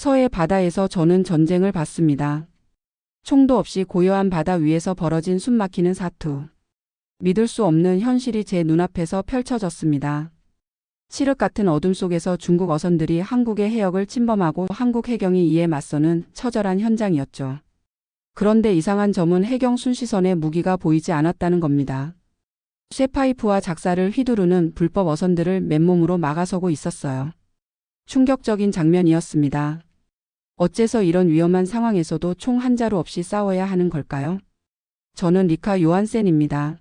서해 바다에서 저는 전쟁을 봤습니다. 총도 없이 고요한 바다 위에서 벌어진 숨막히는 사투. 믿을 수 없는 현실이 제 눈앞에서 펼쳐졌습니다. 칠흑 같은 어둠 속에서 중국 어선들이 한국의 해역을 침범하고 한국 해경이 이에 맞서는 처절한 현장이었죠. 그런데 이상한 점은 해경 순시선에 무기가 보이지 않았다는 겁니다. 쇠파이프와 작사를 휘두르는 불법 어선들을 맨몸으로 막아서고 있었어요. 충격적인 장면이었습니다. 어째서 이런 위험한 상황에서도 총 한 자루 없이 싸워야 하는 걸까요? 저는 리카 요한센입니다.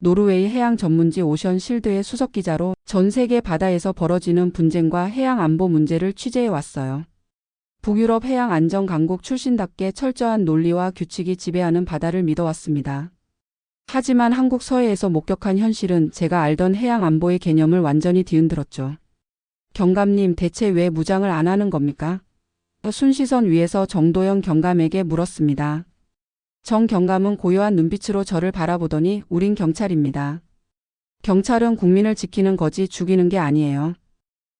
노르웨이 해양 전문지 오션 실드의 수석 기자로 전 세계 바다에서 벌어지는 분쟁과 해양 안보 문제를 취재해 왔어요. 북유럽 해양 안전 강국 출신답게 철저한 논리와 규칙이 지배하는 바다를 믿어왔습니다. 하지만 한국 서해에서 목격한 현실은 제가 알던 해양 안보의 개념을 완전히 뒤흔들었죠. 경감님 대체 왜 무장을 안 하는 겁니까? 순시선 위에서 정도영 경감에게 물었습니다. 정 경감은 고요한 눈빛으로 저를 바라보더니 우린 경찰입니다. 경찰은 국민을 지키는 거지 죽이는 게 아니에요.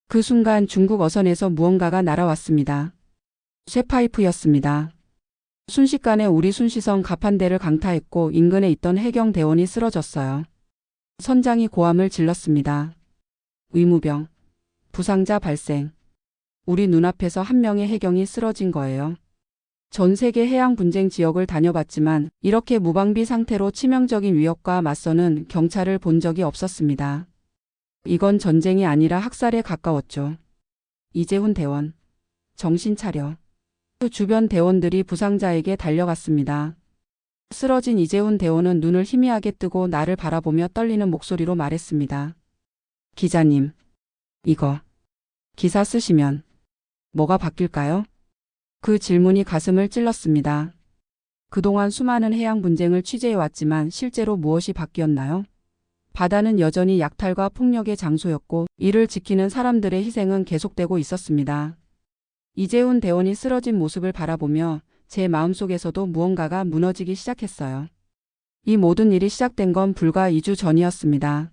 그 순간 중국 어선에서 무언가가 날아왔습니다. 쇠파이프였습니다. 순식간에 우리 순시선 갑판대를 강타했고 인근에 있던 해경 대원이 쓰러졌어요. 선장이 고함을 질렀습니다. 의무병. 부상자 발생. 우리 눈앞에서 한 명의 해경이 쓰러진 거예요. 전 세계 해양 분쟁 지역을 다녀봤지만 이렇게 무방비 상태로 치명적인 위협과 맞서는 경찰을 본 적이 없었습니다. 이건 전쟁이 아니라 학살에 가까웠죠. 이재훈 대원. 정신 차려. 그 주변 대원들이 부상자에게 달려갔습니다. 쓰러진 이재훈 대원은 눈을 희미하게 뜨고 나를 바라보며 떨리는 목소리로 말했습니다. 기자님, 이거 기사 쓰시면 뭐가 바뀔까요? 그 질문이 가슴을 찔렀습니다. 그동안 수많은 해양 분쟁을 취재해왔지만 실제로 무엇이 바뀌었나요? 바다는 여전히 약탈과 폭력의 장소였고 이를 지키는 사람들의 희생은 계속되고 있었습니다. 이재훈 대원이 쓰러진 모습을 바라보며 제 마음속에서도 무언가가 무너지기 시작했어요. 이 모든 일이 시작된 건 불과 2주 전이었습니다.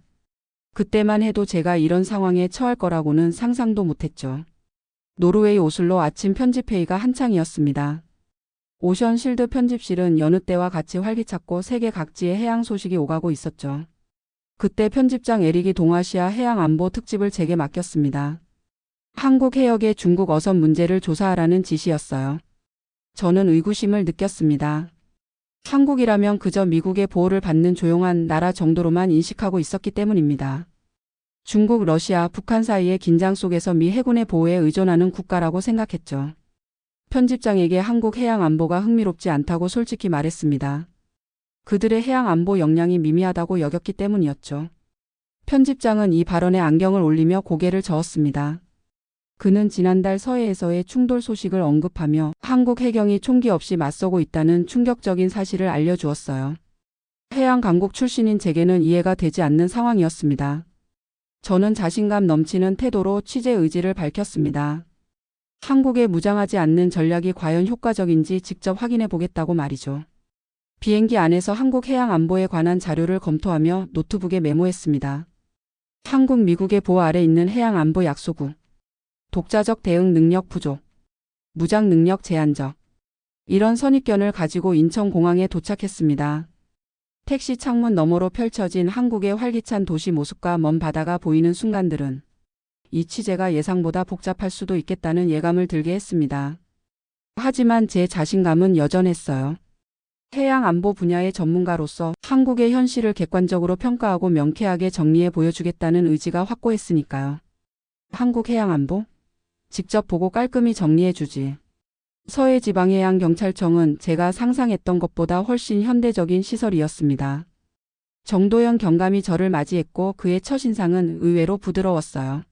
그때만 해도 제가 이런 상황에 처할 거라고는 상상도 못했죠. 노르웨이 오슬로 아침 편집회의가 한창이었습니다. 오션 실드 편집실은 여느 때와 같이 활기찼고 세계 각지의 해양 소식이 오가고 있었죠. 그때 편집장 에릭이 동아시아 해양 안보 특집을 제게 맡겼습니다. 한국 해역의 중국 어선 문제를 조사하라는 지시였어요. 저는 의구심을 느꼈습니다. 한국이라면 그저 미국의 보호를 받는 조용한 나라 정도로만 인식하고 있었기 때문입니다. 중국, 러시아, 북한 사이의 긴장 속에서 미 해군의 보호에 의존하는 국가라고 생각했죠. 편집장에게 한국 해양 안보가 흥미롭지 않다고 솔직히 말했습니다. 그들의 해양 안보 역량이 미미하다고 여겼기 때문이었죠. 편집장은 이 발언에 안경을 올리며 고개를 저었습니다. 그는 지난달 서해에서의 충돌 소식을 언급하며 한국 해경이 총기 없이 맞서고 있다는 충격적인 사실을 알려주었어요. 해양 강국 출신인 제게는 이해가 되지 않는 상황이었습니다. 저는 자신감 넘치는 태도로 취재 의지를 밝혔습니다. 한국에 무장하지 않는 전략이 과연 효과적인지 직접 확인해 보겠다고 말이죠. 비행기 안에서 한국 해양 안보에 관한 자료를 검토하며 노트북에 메모했습니다. 한국 미국의 보호 아래 있는 해양 안보 약소국. 독자적 대응 능력 부족. 무장 능력 제한적. 이런 선입견을 가지고 인천공항에 도착했습니다. 택시 창문 너머로 펼쳐진 한국의 활기찬 도시 모습과 먼 바다가 보이는 순간들은 이 취재가 예상보다 복잡할 수도 있겠다는 예감을 들게 했습니다. 하지만 제 자신감은 여전했어요. 해양 안보 분야의 전문가로서 한국의 현실을 객관적으로 평가하고 명쾌하게 정리해 보여주겠다는 의지가 확고했으니까요. 한국 해양 안보? 직접 보고 깔끔히 정리해 주지. 서해 지방해양경찰청은 제가 상상했던 것보다 훨씬 현대적인 시설이었습니다. 정도영 경감이 저를 맞이했고 그의 첫인상은 의외로 부드러웠어요.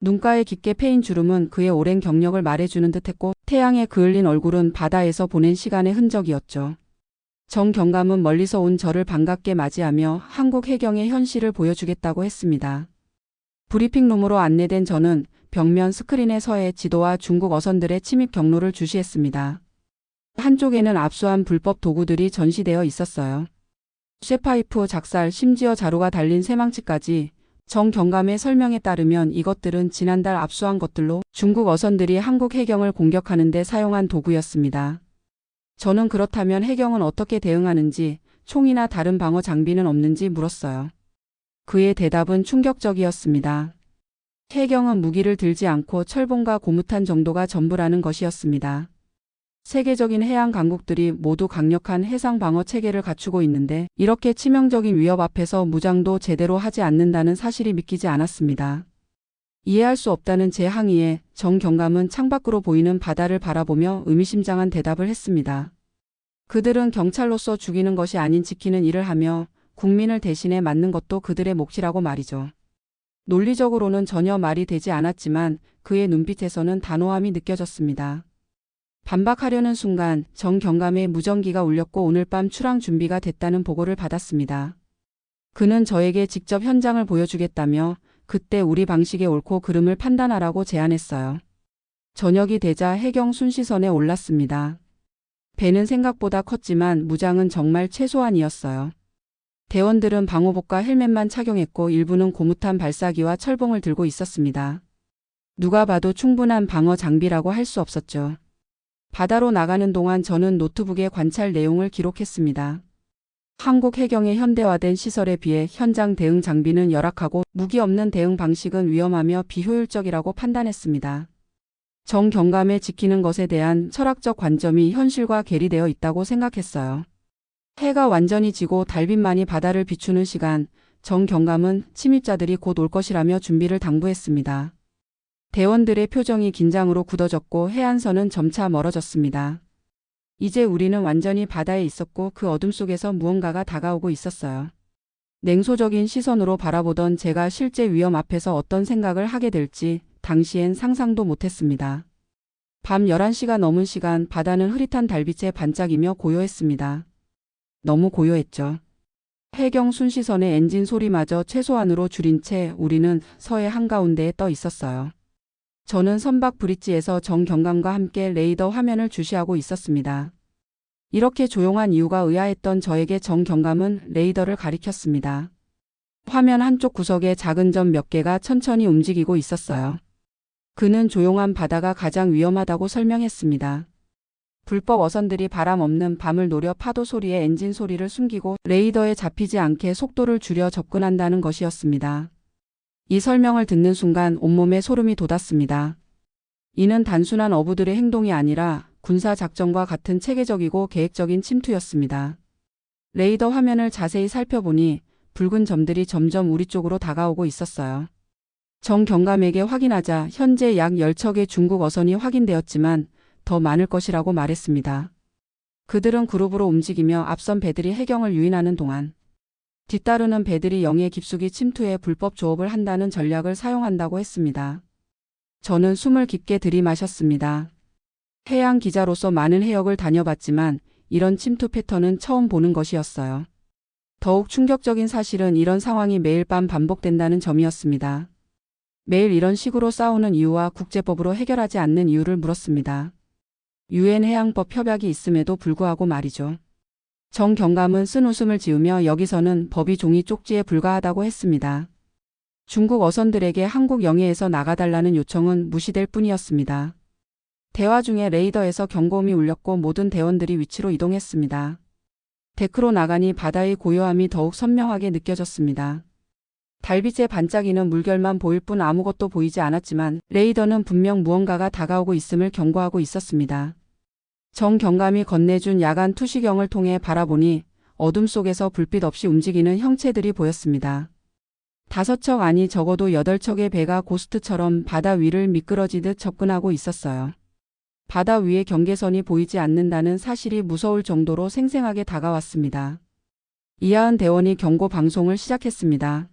눈가에 깊게 패인 주름은 그의 오랜 경력을 말해주는 듯했고 태양에 그을린 얼굴은 바다에서 보낸 시간의 흔적이었죠. 정 경감은 멀리서 온 저를 반갑게 맞이하며 한국 해경의 현실을 보여주겠다고 했습니다. 브리핑룸으로 안내된 저는 벽면 스크린에 서해 지도와 중국 어선들의 침입 경로를 주시했습니다. 한쪽에는 압수한 불법 도구들이 전시되어 있었어요. 쇠파이프, 작살, 심지어 자루가 달린 새망치까지 정 경감의 설명에 따르면 이것들은 지난달 압수한 것들로 중국 어선들이 한국 해경을 공격하는 데 사용한 도구였습니다. 저는 그렇다면 해경은 어떻게 대응하는지 총이나 다른 방어 장비는 없는지 물었어요. 그의 대답은 충격적이었습니다. 해경은 무기를 들지 않고 철봉과 고무탄 정도가 전부라는 것이었습니다. 세계적인 해양 강국들이 모두 강력한 해상 방어 체계를 갖추고 있는데 이렇게 치명적인 위협 앞에서 무장도 제대로 하지 않는다는 사실이 믿기지 않았습니다. 이해할 수 없다는 제 항의에 정 경감은 창밖으로 보이는 바다를 바라보며 의미심장한 대답을 했습니다. 그들은 경찰로서 죽이는 것이 아닌 지키는 일을 하며 국민을 대신해 맞는 것도 그들의 몫이라고 말이죠. 논리적으로는 전혀 말이 되지 않았지만 그의 눈빛에서는 단호함이 느껴졌습니다. 반박하려는 순간 정 경감의 무전기가 울렸고 오늘 밤 출항 준비가 됐다는 보고를 받았습니다. 그는 저에게 직접 현장을 보여주겠다며 그때 우리 방식의 옳고 그름을 판단하라고 제안했어요. 저녁이 되자 해경 순 시선에 올랐습니다. 배는 생각보다 컸지만 무장은 정말 최소한이었어요. 대원들은 방호복과 헬멧만 착용했고 일부는 고무탄 발사기와 철봉을 들고 있었습니다. 누가 봐도 충분한 방어 장비라고 할 수 없었죠. 바다로 나가는 동안 저는 노트북에 관찰 내용을 기록했습니다. 한국 해경의 현대화된 시설에 비해 현장 대응 장비는 열악하고 무기 없는 대응 방식은 위험하며 비효율적이라고 판단했습니다. 정경감에 지키는 것에 대한 철학적 관점이 현실과 괴리되어 있다고 생각했어요. 해가 완전히 지고 달빛만이 바다를 비추는 시간, 정 경감은 침입자들이 곧 올 것이라며 준비를 당부했습니다. 대원들의 표정이 긴장으로 굳어졌고 해안선은 점차 멀어졌습니다. 이제 우리는 완전히 바다에 있었고 그 어둠 속에서 무언가가 다가오고 있었어요. 냉소적인 시선으로 바라보던 제가 실제 위험 앞에서 어떤 생각을 하게 될지 당시엔 상상도 못했습니다. 밤 11시가 넘은 시간 바다는 흐릿한 달빛에 반짝이며 고요했습니다. 너무 고요했죠. 해경 순 시선의 엔진 소리마저 최소한으로 줄인 채 우리는 서해 한가운데에 떠 있었어요. 저는 선박 브릿지에서 정경감과 함께 레이더 화면을 주시하고 있었습니다. 이렇게 조용한 이유가 의아했던 저에게 정경감은 레이더를 가리켰습니다. 화면 한쪽 구석에 작은 점 몇 개가 천천히 움직이고 있었어요. 그는 조용한 바다가 가장 위험하다고 설명했습니다. 불법 어선들이 바람 없는 밤을 노려 파도 소리에 엔진 소리를 숨기고 레이더에 잡히지 않게 속도를 줄여 접근한다는 것이었습니다. 이 설명을 듣는 순간 온몸에 소름이 돋았습니다. 이는 단순한 어부들의 행동이 아니라 군사 작전과 같은 체계적이고 계획적인 침투였습니다. 레이더 화면을 자세히 살펴보니 붉은 점들이 점점 우리 쪽으로 다가오고 있었어요. 정 경감에게 확인하자 현재 약 10척의 중국 어선이 확인되었지만 더 많을 것이라고 말했습니다. 그들은 그룹으로 움직이며 앞선 배들이 해경을 유인하는 동안 뒤따르는 배들이 영해 깊숙이 침투해 불법 조업을 한다는 전략을 사용한다고 했습니다. 저는 숨을 깊게 들이마셨습니다. 해양 기자로서 많은 해역을 다녀봤지만 이런 침투 패턴은 처음 보는 것이었어요. 더욱 충격적인 사실은 이런 상황이 매일 밤 반복된다는 점이었습니다. 매일 이런 식으로 싸우는 이유와 국제법으로 해결하지 않는 이유를 물었습니다. 유엔 해양법 협약이 있음에도 불구하고 말이죠. 정 경감은 쓴 웃음을 지으며 여기서는 법이 종이 쪽지에 불과하다고 했습니다. 중국 어선들에게 한국 영해에서 나가달라는 요청은 무시될 뿐이었습니다. 대화 중에 레이더에서 경고음이 울렸고 모든 대원들이 위치로 이동했습니다. 데크로 나가니 바다의 고요함이 더욱 선명하게 느껴졌습니다. 달빛에 반짝이는 물결만 보일 뿐 아무것도 보이지 않았지만 레이더는 분명 무언가가 다가오고 있음을 경고하고 있었습니다. 정경감이 건네준 야간 투시경을 통해 바라보니 어둠 속에서 불빛 없이 움직이는 형체들이 보였습니다. 다섯 척 아니 적어도 여덟 척의 배가 고스트처럼 바다 위를 미끄러지듯 접근하고 있었어요. 바다 위에 경계선이 보이지 않는다는 사실이 무서울 정도로 생생하게 다가왔습니다. 이하은 대원이 경고 방송을 시작했습니다.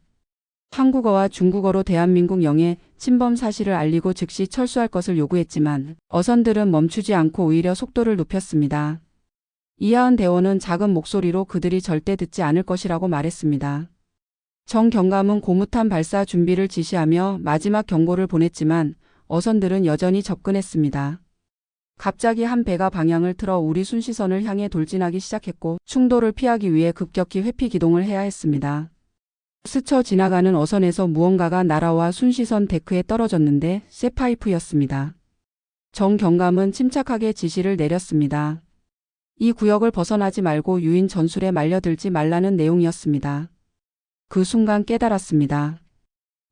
한국어와 중국어로 대한민국 영해 침범 사실을 알리고 즉시 철수할 것을 요구했지만 어선들은 멈추지 않고 오히려 속도를 높였습니다. 이하은 대원은 작은 목소리로 그들이 절대 듣지 않을 것이라고 말했습니다. 정 경감은 고무탄 발사 준비를 지시하며 마지막 경고를 보냈지만 어선들은 여전히 접근했습니다. 갑자기 한 배가 방향을 틀어 우리 순시선을 향해 돌진하기 시작했고 충돌을 피하기 위해 급격히 회피 기동을 해야 했습니다. 스쳐 지나가는 어선에서 무언가가 날아와 순시선 데크에 떨어졌는데 쇠 파이프였습니다. 정 경감은 침착하게 지시를 내렸습니다. 이 구역을 벗어나지 말고 유인 전술에 말려들지 말라는 내용이었습니다. 그 순간 깨달았습니다.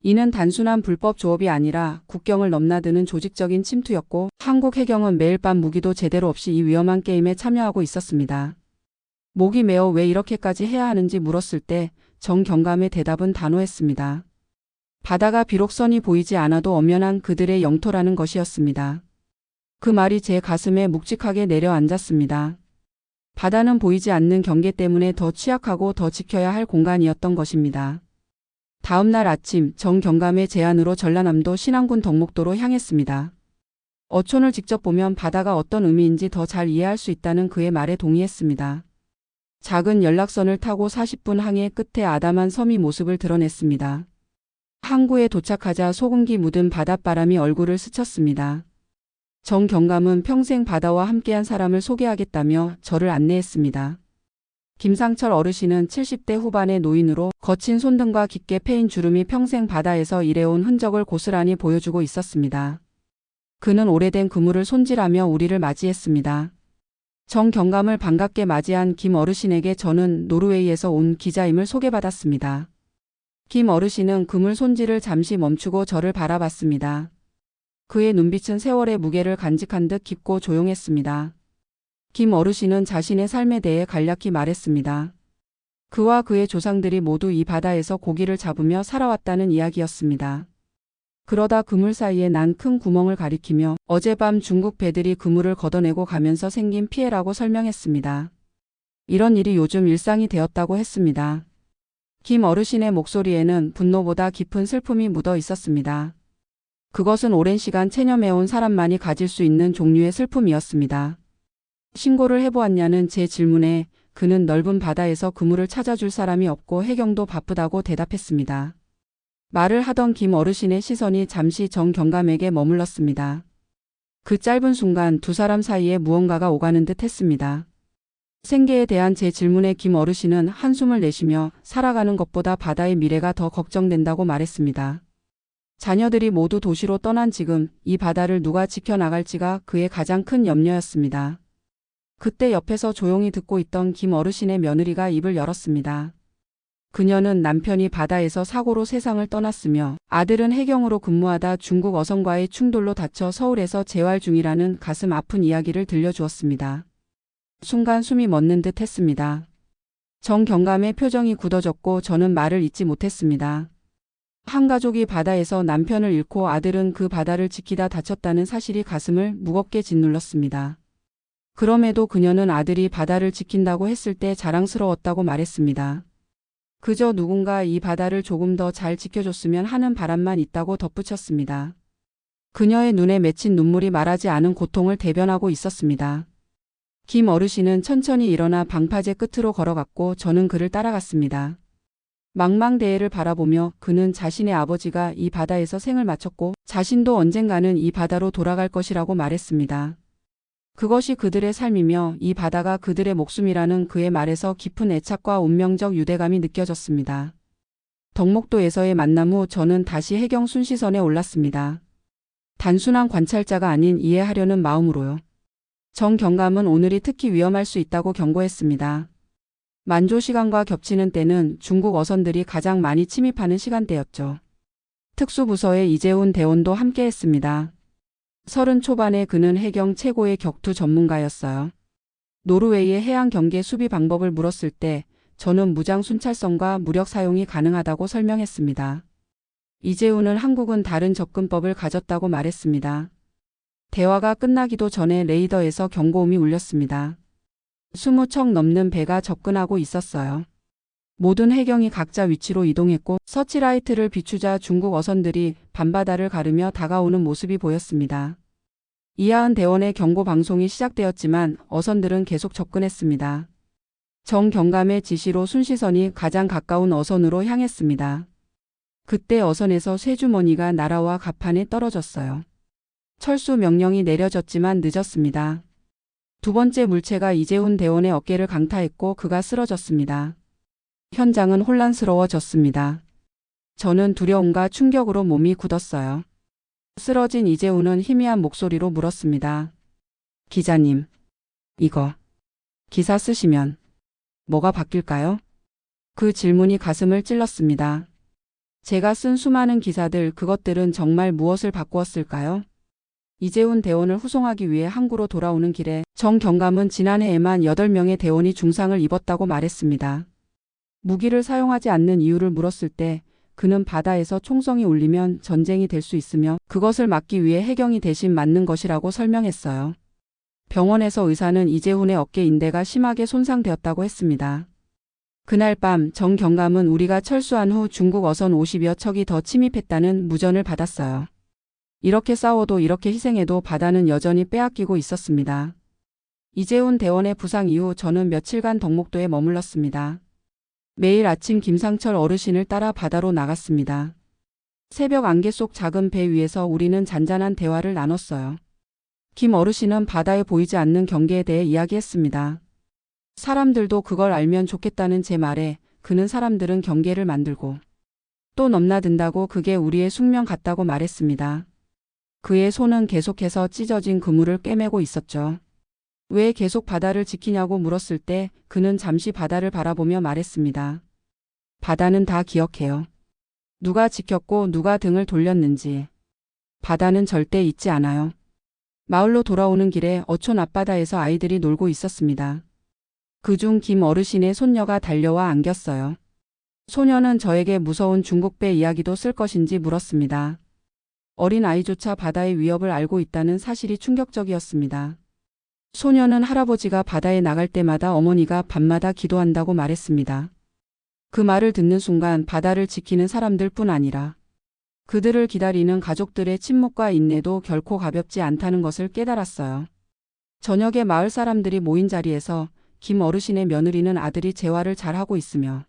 이는 단순한 불법 조업이 아니라 국경을 넘나드는 조직적인 침투였고 한국 해경은 매일 밤 무기도 제대로 없이 이 위험한 게임에 참여하고 있었습니다. 목이 메어 왜 이렇게까지 해야 하는지 물었을 때 정경감의 대답은 단호했습니다. 바다가 비록 선이 보이지 않아도 엄연한 그들의 영토라는 것이었습니다. 그 말이 제 가슴에 묵직하게 내려앉았습니다. 바다는 보이지 않는 경계 때문에 더 취약하고 더 지켜야 할 공간이었던 것입니다. 다음 날 아침 정경감의 제안으로 전라남도 신안군 덕목도로 향했습니다. 어촌을 직접 보면 바다가 어떤 의미인지 더 잘 이해할 수 있다는 그의 말에 동의했습니다. 작은 연락선을 타고 40분 항해 끝에 아담한 섬이 모습을 드러냈습니다. 항구에 도착하자 소금기 묻은 바닷바람이 얼굴을 스쳤습니다. 정 경감은 평생 바다와 함께한 사람을 소개하겠다며 저를 안내했습니다. 김상철 어르신은 70대 후반의 노인으로 거친 손등과 깊게 패인 주름이 평생 바다에서 일해온 흔적을 고스란히 보여주고 있었습니다. 그는 오래된 그물을 손질하며 우리를 맞이했습니다. 정경감을 반갑게 맞이한 김 어르신에게 저는 노르웨이에서 온 기자임을 소개받았습니다. 김 어르신은 그물 손질을 잠시 멈추고 저를 바라봤습니다. 그의 눈빛은 세월의 무게를 간직한 듯 깊고 조용했습니다. 김 어르신은 자신의 삶에 대해 간략히 말했습니다. 그와 그의 조상들이 모두 이 바다에서 고기를 잡으며 살아왔다는 이야기였습니다. 그러다 그물 사이에 난 큰 구멍을 가리키며 어젯밤 중국 배들이 그물을 걷어내고 가면서 생긴 피해라고 설명했습니다. 이런 일이 요즘 일상이 되었다고 했습니다. 김 어르신의 목소리에는 분노보다 깊은 슬픔이 묻어 있었습니다. 그것은 오랜 시간 체념해온 사람만이 가질 수 있는 종류의 슬픔이었습니다. 신고를 해보았냐는 제 질문에 그는 넓은 바다에서 그물을 찾아줄 사람이 없고 해경도 바쁘다고 대답했습니다. 말을 하던 김 어르신의 시선이 잠시 정 경감에게 머물렀습니다. 그 짧은 순간 두 사람 사이에 무언가가 오가는 듯 했습니다. 생계에 대한 제 질문에 김 어르신은 한숨을 내쉬며 살아가는 것보다 바다의 미래가 더 걱정된다고 말했습니다. 자녀들이 모두 도시로 떠난 지금 이 바다를 누가 지켜나갈지가 그의 가장 큰 염려였습니다. 그때 옆에서 조용히 듣고 있던 김 어르신의 며느리가 입을 열었습니다. 그녀는 남편이 바다에서 사고로 세상을 떠났으며 아들은 해경으로 근무하다 중국 어선과의 충돌로 다쳐 서울에서 재활 중이라는 가슴 아픈 이야기를 들려주었습니다. 순간 숨이 멎는 듯 했습니다. 정 경감의 표정이 굳어졌고 저는 말을 잇지 못했습니다. 한 가족이 바다에서 남편을 잃고 아들은 그 바다를 지키다 다쳤다는 사실이 가슴을 무겁게 짓눌렀습니다. 그럼에도 그녀는 아들이 바다를 지킨다고 했을 때 자랑스러웠다고 말했습니다. 그저 누군가 이 바다를 조금 더 잘 지켜줬으면 하는 바람만 있다고 덧붙였습니다. 그녀의 눈에 맺힌 눈물이 말하지 않은 고통을 대변하고 있었습니다. 김 어르신은 천천히 일어나 방파제 끝으로 걸어갔고 저는 그를 따라갔습니다. 망망대해를 바라보며 그는 자신의 아버지가 이 바다에서 생을 마쳤고 자신도 언젠가는 이 바다로 돌아갈 것이라고 말했습니다. 그것이 그들의 삶이며 이 바다가 그들의 목숨이라는 그의 말에서 깊은 애착과 운명적 유대감이 느껴졌습니다. 덕목도에서의 만남 후 저는 다시 해경 순 시선에 올랐습니다. 단순한 관찰자가 아닌 이해하려는 마음으로요. 정 경감은 오늘이 특히 위험할 수 있다고 경고했습니다. 만조 시간과 겹치는 때는 중국 어선들이 가장 많이 침입하는 시간대였죠. 특수부서의 이재훈 대원도 함께했습니다. 서른 초반에 그는 해경 최고의 격투 전문가였어요. 노르웨이의 해양 경계 수비 방법을 물었을 때 저는 무장 순찰성과 무력 사용이 가능하다고 설명했습니다. 이재훈은 한국은 다른 접근법을 가졌다고 말했습니다. 대화가 끝나기도 전에 레이더에서 경고음이 울렸습니다. 20척 넘는 배가 접근하고 있었어요. 모든 해경이 각자 위치로 이동했고 서치라이트를 비추자 중국 어선들이 밤바다를 가르며 다가오는 모습이 보였습니다. 이하은 대원의 경고 방송이 시작되었지만 어선들은 계속 접근했습니다. 정 경감의 지시로 순시선이 가장 가까운 어선으로 향했습니다. 그때 어선에서 쇠주머니가 날아와 갑판에 떨어졌어요. 철수 명령이 내려졌지만 늦었습니다. 두 번째 물체가 이재훈 대원의 어깨를 강타했고 그가 쓰러졌습니다. 현장은 혼란스러워졌습니다. 저는 두려움과 충격으로 몸이 굳었어요. 쓰러진 이재훈은 희미한 목소리로 물었습니다. 기자님, 이거 기사 쓰시면 뭐가 바뀔까요? 그 질문이 가슴을 찔렀습니다. 제가 쓴 수많은 기사들 그것들은 정말 무엇을 바꾸었을까요? 이재훈 대원을 후송하기 위해 항구로 돌아오는 길에 정 경감은 지난해에만 8명의 대원이 중상을 입었다고 말했습니다. 무기를 사용하지 않는 이유를 물었을 때 그는 바다에서 총성이 울리면 전쟁이 될 수 있으며 그것을 막기 위해 해경이 대신 맞는 것이라고 설명했어요. 병원에서 의사는 이재훈의 어깨 인대가 심하게 손상되었다고 했습니다. 그날 밤 정 경감은 우리가 철수한 후 중국 어선 50여 척이 더 침입했다는 무전을 받았어요. 이렇게 싸워도 이렇게 희생해도 바다는 여전히 빼앗기고 있었습니다. 이재훈 대원의 부상 이후 저는 며칠간 덕목도에 머물렀습니다. 매일 아침 김상철 어르신을 따라 바다로 나갔습니다. 새벽 안개 속 작은 배 위에서 우리는 잔잔한 대화를 나눴어요. 김 어르신은 바다에 보이지 않는 경계에 대해 이야기했습니다. 사람들도 그걸 알면 좋겠다는 제 말에 그는 사람들은 경계를 만들고 또 넘나든다고 그게 우리의 숙명 같다고 말했습니다. 그의 손은 계속해서 찢어진 그물을 꿰매고 있었죠. 왜 계속 바다를 지키냐고 물었을 때 그는 잠시 바다를 바라보며 말했습니다. 바다는 다 기억해요. 누가 지켰고 누가 등을 돌렸는지. 바다는 절대 잊지 않아요. 마을로 돌아오는 길에 어촌 앞바다에서 아이들이 놀고 있었습니다. 그중 김 어르신의 손녀가 달려와 안겼어요. 소녀는 저에게 무서운 중국배 이야기도 쓸 것인지 물었습니다. 어린 아이조차 바다의 위협을 알고 있다는 사실이 충격적이었습니다. 소녀는 할아버지가 바다에 나갈 때마다 어머니가 밤마다 기도한다고 말했습니다. 그 말을 듣는 순간 바다를 지키는 사람들 뿐 아니라 그들을 기다리는 가족들의 침묵과 인내도 결코 가볍지 않다는 것을 깨달았어요. 저녁에 마을 사람들이 모인 자리에서 김 어르신의 며느리는 아들이 재활을 잘하고 있으며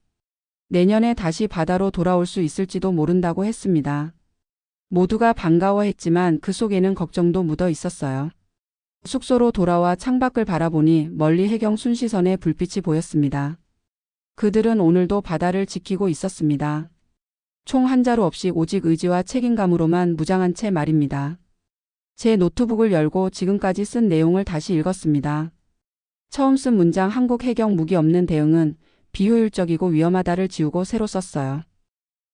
내년에 다시 바다로 돌아올 수 있을지도 모른다고 했습니다. 모두가 반가워했지만 그 속에는 걱정도 묻어 있었어요. 숙소로 돌아와 창밖을 바라보니 멀리 해경 순시선의 불빛이 보였습니다. 그들은 오늘도 바다를 지키고 있었습니다. 총 한 자루 없이 오직 의지와 책임감으로만 무장한 채 말입니다. 제 노트북을 열고 지금까지 쓴 내용을 다시 읽었습니다. 처음 쓴 문장 한국 해경 무기 없는 대응은 비효율적이고 위험하다를 지우고 새로 썼어요.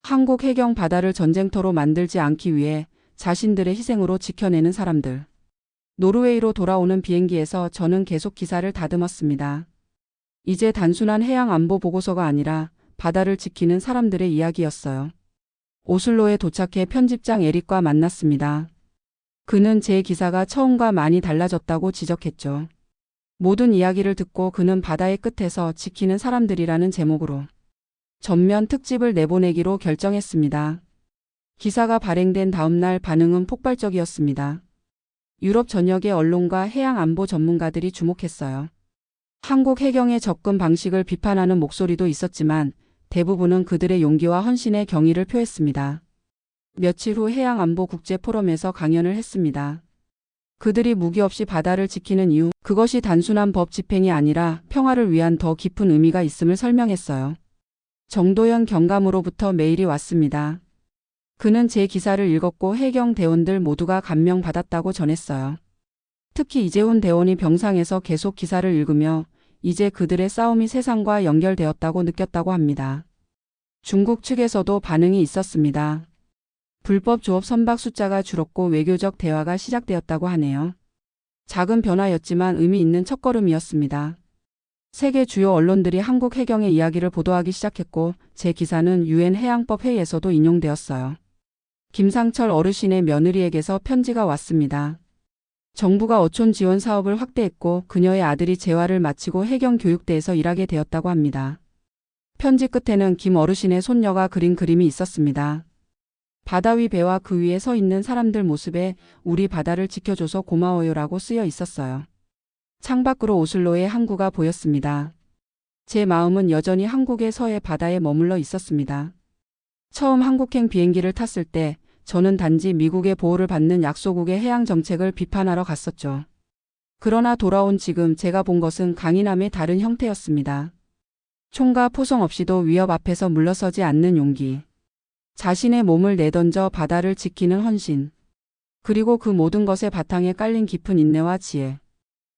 한국 해경 바다를 전쟁터로 만들지 않기 위해 자신들의 희생으로 지켜내는 사람들. 노르웨이로 돌아오는 비행기에서 저는 계속 기사를 다듬었습니다. 이제 단순한 해양 안보 보고서가 아니라 바다를 지키는 사람들의 이야기였어요. 오슬로에 도착해 편집장 에릭과 만났습니다. 그는 제 기사가 처음과 많이 달라졌다고 지적했죠. 모든 이야기를 듣고 그는 바다의 끝에서 지키는 사람들이라는 제목으로 전면 특집을 내보내기로 결정했습니다. 기사가 발행된 다음 날 반응은 폭발적이었습니다. 유럽 전역의 언론과 해양 안보 전문가들이 주목했어요. 한국 해경의 접근 방식을 비판하는 목소리도 있었지만 대부분은 그들의 용기와 헌신의 경의를 표했습니다. 며칠 후 해양 안보 국제 포럼에서 강연을 했습니다. 그들이 무기 없이 바다를 지키는 이유, 그것이 단순한 법 집행이 아니라 평화를 위한 더 깊은 의미가 있음을 설명했어요. 정도현 경감으로부터 메일이 왔습니다. 그는 제 기사를 읽었고 해경 대원들 모두가 감명받았다고 전했어요. 특히 이재훈 대원이 병상에서 계속 기사를 읽으며 이제 그들의 싸움이 세상과 연결되었다고 느꼈다고 합니다. 중국 측에서도 반응이 있었습니다. 불법 조업 선박 숫자가 줄었고 외교적 대화가 시작되었다고 하네요. 작은 변화였지만 의미 있는 첫걸음이었습니다. 세계 주요 언론들이 한국 해경의 이야기를 보도하기 시작했고 제 기사는 유엔 해양법 회의에서도 인용되었어요. 김상철 어르신의 며느리에게서 편지가 왔습니다. 정부가 어촌 지원 사업을 확대했고 그녀의 아들이 재활을 마치고 해경 교육대에서 일하게 되었다고 합니다. 편지 끝에는 김 어르신의 손녀가 그린 그림이 있었습니다. 바다 위 배와 그 위에 서 있는 사람들 모습에 우리 바다를 지켜줘서 고마워요라고 쓰여 있었어요. 창밖으로 오슬로의 항구가 보였습니다. 제 마음은 여전히 한국의 서해 바다에 머물러 있었습니다. 처음 한국행 비행기를 탔을 때 저는 단지 미국의 보호를 받는 약소국의 해양 정책을 비판하러 갔었죠. 그러나 돌아온 지금 제가 본 것은 강인함의 다른 형태였습니다. 총과 포성 없이도 위협 앞에서 물러서지 않는 용기. 자신의 몸을 내던져 바다를 지키는 헌신. 그리고 그 모든 것의 바탕에 깔린 깊은 인내와 지혜.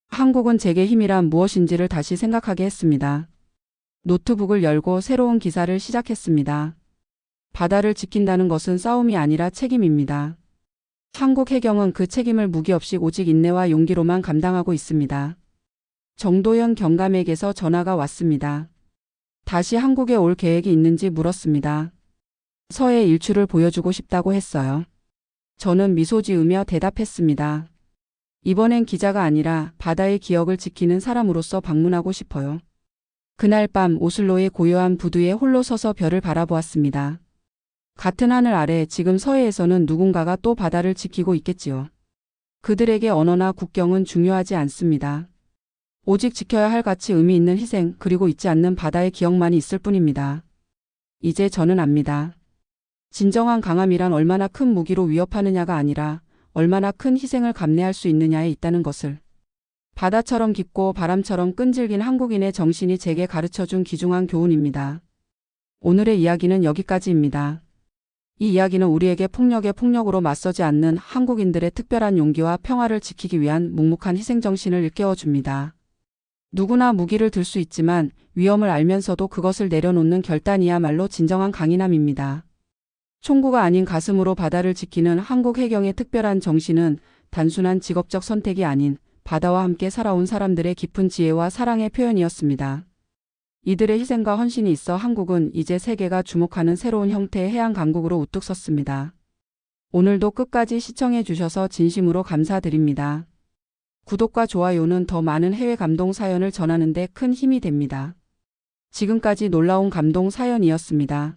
한국은 제게 힘이란 무엇인지를 다시 생각하게 했습니다. 노트북을 열고 새로운 기사를 시작했습니다. 바다를 지킨다는 것은 싸움이 아니라 책임입니다. 한국 해경은 그 책임을 무기 없이 오직 인내와 용기로만 감당하고 있습니다. 정도현 경감에게서 전화가 왔습니다. 다시 한국에 올 계획이 있는지 물었습니다. 서해 일출을 보여주고 싶다고 했어요. 저는 미소 지으며 대답했습니다. 이번엔 기자가 아니라 바다의 기억을 지키는 사람으로서 방문하고 싶어요. 그날 밤 오슬로의 고요한 부두에 홀로 서서 별을 바라보았습니다. 같은 하늘 아래 지금 서해에서는 누군가가 또 바다를 지키고 있겠지요. 그들에게 언어나 국경은 중요하지 않습니다. 오직 지켜야 할 가치 의미 있는 희생 그리고 잊지 않는 바다의 기억만이 있을 뿐입니다. 이제 저는 압니다. 진정한 강함이란 얼마나 큰 무기로 위협하느냐가 아니라 얼마나 큰 희생을 감내할 수 있느냐에 있다는 것을. 바다처럼 깊고 바람처럼 끈질긴 한국인의 정신이 제게 가르쳐준 귀중한 교훈입니다. 오늘의 이야기는 여기까지입니다. 이 이야기는 우리에게 폭력에 폭력으로 맞서지 않는 한국인들의 특별한 용기와 평화를 지키기 위한 묵묵한 희생정신을 일깨워 줍니다. 누구나 무기를 들 수 있지만 위험을 알면서도 그것을 내려놓는 결단이야말로 진정한 강인함입니다. 총구가 아닌 가슴으로 바다를 지키는 한국 해경의 특별한 정신은 단순한 직업적 선택이 아닌 바다와 함께 살아온 사람들의 깊은 지혜와 사랑의 표현이었습니다. 이들의 희생과 헌신이 있어 한국은 이제 세계가 주목하는 새로운 형태의 해양 강국으로 우뚝 섰습니다. 오늘도 끝까지 시청해 주셔서 진심으로 감사드립니다. 구독과 좋아요는 더 많은 해외 감동 사연을 전하는 데 큰 힘이 됩니다. 지금까지 놀라운 감동 사연이었습니다.